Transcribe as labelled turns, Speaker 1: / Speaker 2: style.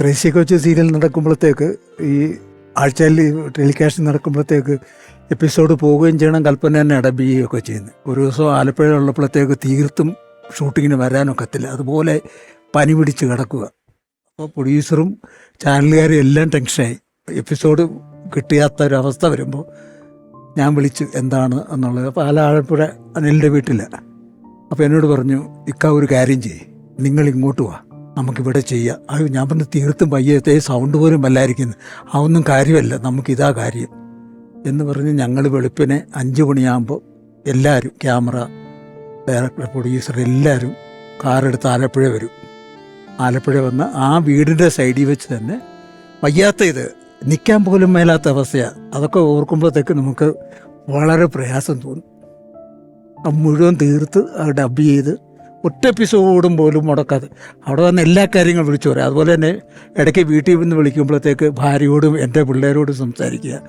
Speaker 1: ത്രേസ്യ കൊച്ചു സീരിയൽ നടക്കുമ്പോഴത്തേക്ക് ഈ ആഴ്ചയിൽ ടെലികാസ്റ്റ് നടക്കുമ്പോഴത്തേക്ക് എപ്പിസോഡ് പോവുകയും ചെയ്യണം കൽപ്പന തന്നെ ഡബ് ചെയ്യുന്നു ചെയ്യുന്നത്. ഒരു ദിവസം ആലപ്പുഴ ഉള്ളപ്പോഴത്തേക്ക് തീർത്തും ഷൂട്ടിങ്ങിന് വരാനൊക്കത്തില്ല. അതുപോലെ പനി പിടിച്ച് കിടക്കുക. അപ്പോൾ പ്രൊഡ്യൂസറും ചാനലുകാരും എല്ലാം ടെൻഷനായി. എപ്പിസോഡ് കിട്ടിയാത്ത ഒരവസ്ഥ വരുമ്പോൾ ഞാൻ വിളിച്ചു എന്താണ്? എന്നുള്ളത്. അപ്പോൾ ആല ആലപ്പുഴ അനിലിന്റെ വീട്ടിലാണ്. അപ്പോൾ എന്നോട് പറഞ്ഞു ഇക്ക ഒരു കാര്യം ചെയ്യ്. നിങ്ങൾ ഇങ്ങോട്ട് വാ. നമുക്കിവിടെ ചെയ്യാം. അത് ഞാൻ പറഞ്ഞ തീർത്തും വയ്യത്തെ സൗണ്ട് പോലും വല്ലായിരിക്കുന്നു. ഒന്നും കാര്യമല്ല. നമുക്കിതാ കാര്യം. എന്ന് പറഞ്ഞ് ഞങ്ങൾ വെളുപ്പിനെ അഞ്ച് മണിയാകുമ്പോൾ എല്ലാവരും ക്യാമറ ഡയറക്ടർ പ്രൊഡ്യൂസർ എല്ലാവരും കാറെടുത്ത് ആലപ്പുഴ വരും. ആലപ്പുഴ വന്ന് ആ വീടിന്റെ സൈഡിൽ വെച്ച് തന്നെ വയ്യാത്ത ഇത് നിൽക്കാൻ പോലും മേലാത്ത അവസ്ഥയാണ് അതൊക്കെ ഓർക്കുമ്പോഴത്തേക്ക് നമുക്ക് വളരെ പ്രയാസം തോന്നും. മുഴുവൻ തീർത്ത് ഡബ് ചെയ്ത് ഒറ്റ എപ്പിസോഡും പോലും മുടക്കാതെ. അവിടെ വന്ന് എല്ലാ കാര്യങ്ങളും വിളിച്ചു പറയാം. അതുപോലെ തന്നെ ഇടയ്ക്ക് വീട്ടിൽ നിന്ന് വിളിക്കുമ്പോഴത്തേക്ക് ഭാര്യയോടും എന്റെ പിള്ളേരോടും സംസാരിക്കുക.